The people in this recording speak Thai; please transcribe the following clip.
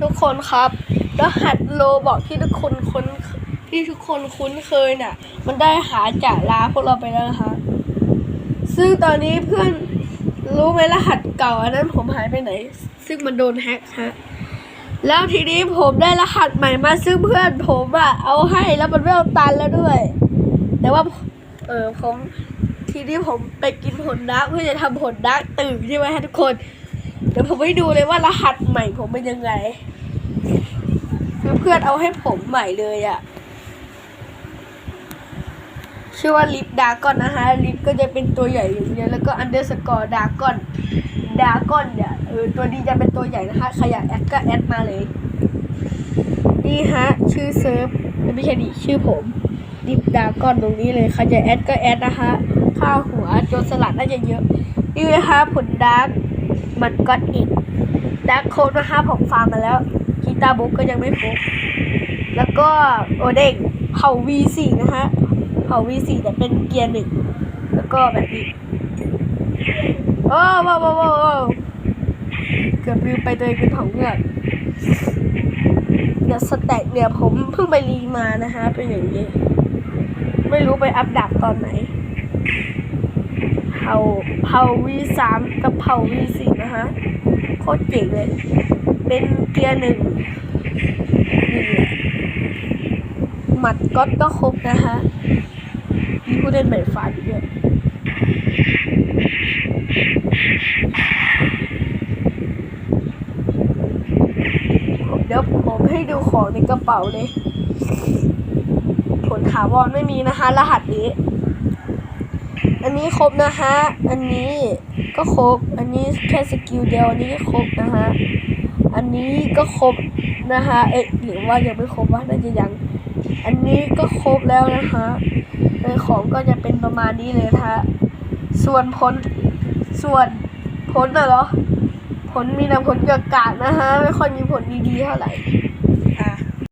ทุกคนครับรหัสโลบอกที่ทุกคนคุ้นที่ทุกคนคุ้นเคยน่ะ มันได้หาจากลาพวกเราไปแล้วนะคะ ซึ่งตอนนี้เพื่อนรู้ไหมรหัสเก่าอันนั้นผมหายไปไหน ซึ่งมันโดนแฮ็กฮะแล้วทีนี้ผมได้รหัสใหม่มาซึ่งเพื่อนผมอะเอาให้แล้วมันไม่เอาตันแล้วด้วย แต่ว่าเออผมทีนี้ผมไปกินผลดักเพื่อจะทำผลดักตื่นใช่ไหมฮะทุกคน เดี๋ยวผมไปดูเลยว่ารหัสใหม่ผมเป็นยังไง เพื่อนเอาให้ผมใหม่เลยอะชื่อว่าลิฟดากอนนะฮะลิฟก็จะเป็นตัวใหญ่อย่างเงี้ยแล้วก็อันเดอร์สกอร์ดากอนดากอนเนี่ยเออตัวนี้จะเป็นตัวใหญ่นะคะใครอยากแอดก็แอดมาเลย นี่ฮะ ชื่อเซิร์ฟไม่ใช่ดิชื่อผมลิฟดากอนตรงนี้เลยใครจะแอดก็แอดนะคะค่าหัวโจนสลัดน่าจะเยอะ นี่นะคะผลดาร์ก มันก็อีกดาร์กโค้ดนะคะผมฟาร์มมาแล้วกีตาร์บุ๊กก็ยังไม่ครบแล้วก็โอเด้งเผา V4 นะคะเผา V4 แต่เป็นเกียร์หนึ่งแล้วก็แบบนี้โอ้ว้าวว้าวว้าวว้าวเกือบลืมไปตัวเองเป็นเผาเงือกเดี๋ยวสแต็กเนี่ยผมเพิ่งไปรีมานะคะเป็นอย่างนี้ ไม่รู้ไปอัปดับตอนไหน เผาเผา V3 กับเผา V4 นะฮะโคตรเจ๋งเลย เป็นเกียร์หนึ่งนี่หมัดก๊อตก็ครบนะฮะมีผู้เล่นใหม่ฟ้าอยู่ด้วยเดี๋ยวผมให้ดูของในกระเป๋าเลย ผลถาวรไม่มีนะคะ รหัสนี้ อันนี้ครบนะฮะ อันนี้ก็ครบ อันนี้แค่สกิลเดียว อันนี้ก็ครบนะฮะ อันนี้ก็ครบนะฮะ เอ๊ะหรือว่ายังไม่ครบวะน่าจะยัง อันนี้ก็ครบแล้วนะฮะในของก็จะเป็นประมาณนี้เลยฮะ ส่วนผล ส่วนผลน่ะเหรอ ผลมีแต่ผลเกี่ยวกับนะฮะ ไม่ค่อยมีผลดีๆเท่าไหร่